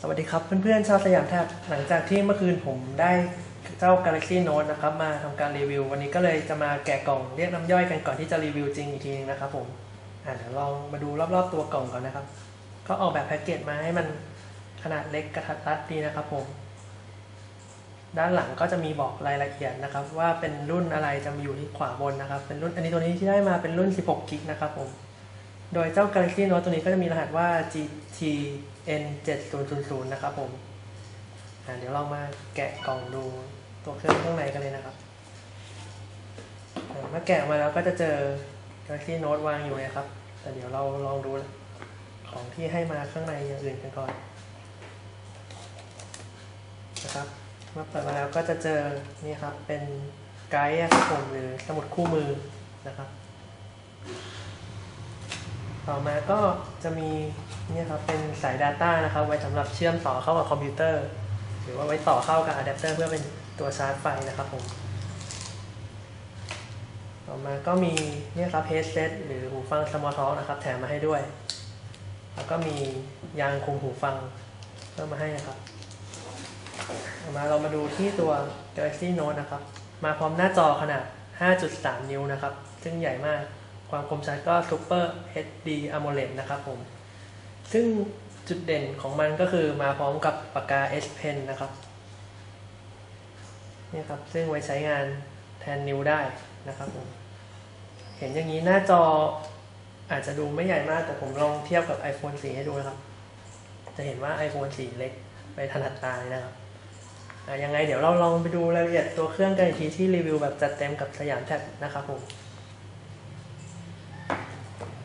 สวัสดีครับเพื่อนๆชาวสยามแทบหลังจากที่เมื่อคืนผมได้เจ้า Galaxy Note นะครับมาทำการรีวิว วันนี้ก็เลยจะมาแกะกล่องเรียกน้ำย่อยกันก่อนที่จะรีวิวจริงอีกทีนึงนะครับผมอ่าเดี๋ยวลองมาดูรอบๆตัวกล่องก่อนนะครับ ก็ออกแบบแพ็กเกจมาให้มันขนาดเล็กกระทัดรัดดีนะครับผมด้านหลังก็จะมีบอกรายละเอียดนะครับ ว่าเป็นรุ่นอะไรจะมีอยู่ที่ขวาบนนะครับ เป็นรุ่นอันนี้ตัวนี้ที่ได้มาเป็นรุ่น 16 กิกนะครับผม โดยเจ้า Galaxy Note ตัวนี้ก็จะมีรหัสว่า GTN 7000นะครับผมเดี๋ยวเรามาแกะกล่องดูตัวเครื่องข้างในกันเลยนะครับเมื่อแกะมาแล้วก็จะเจอ Galaxy Note วางอยู่นะครับ แต่เดี๋ยวเราลองดูของที่ให้มาข้างในอย่างอื่นกันก่อนนะครับเมื่อเปิดมาแล้วก็จะเจอนี่ครับเป็นไกด์ครับผมหรือสมุดคู่มือนะครับ ต่อมาก็จะมีเนี่ยครับเป็นสาย Data นะครับ ไว้สำหรับเชื่อมต่อเข้ากับคอมพิวเตอร์ หรือว่าไว้ต่อเข้ากับอะแดปเตอร์เพื่อเป็นตัวชาร์จไฟนะครับผมต่อมาก็มีเนี่ยครับ headset หรือหูฟัง Small Talk นะครับแถมมาให้ด้วย แล้วก็มียางคุมหูฟังเพิ่มมาให้นะครับต่อมาเรามาดูที่ตัว Galaxy Note นะครับ มาพร้อมหน้าจอขนาด 5.3 นิ้วนะครับ ซึ่งใหญ่มาก ความคมชัดก็ Super HD AMOLED นะครับผม ซึ่งจุดเด่นของมันก็คือมาพร้อมกับปากกา S Pen นะครับนี่ครับ ซึ่งไว้ใช้งานแทนนิ้วได้นะครับผม เห็นอย่างนี้หน้าจออาจจะดูไม่ใหญ่มาก แต่ผมลองเทียบกับ iPhone 4 ให้ดูนะครับ จะเห็นว่า iPhone 4 เล็กไปถนัดตาเลยนะครับยังไงเดี๋ยวเราลองไปดูรายละเอียดตัวเครื่องกันอีกทีที่รีวิวแบบจัดเต็มกับสยามแท็บนะครับผม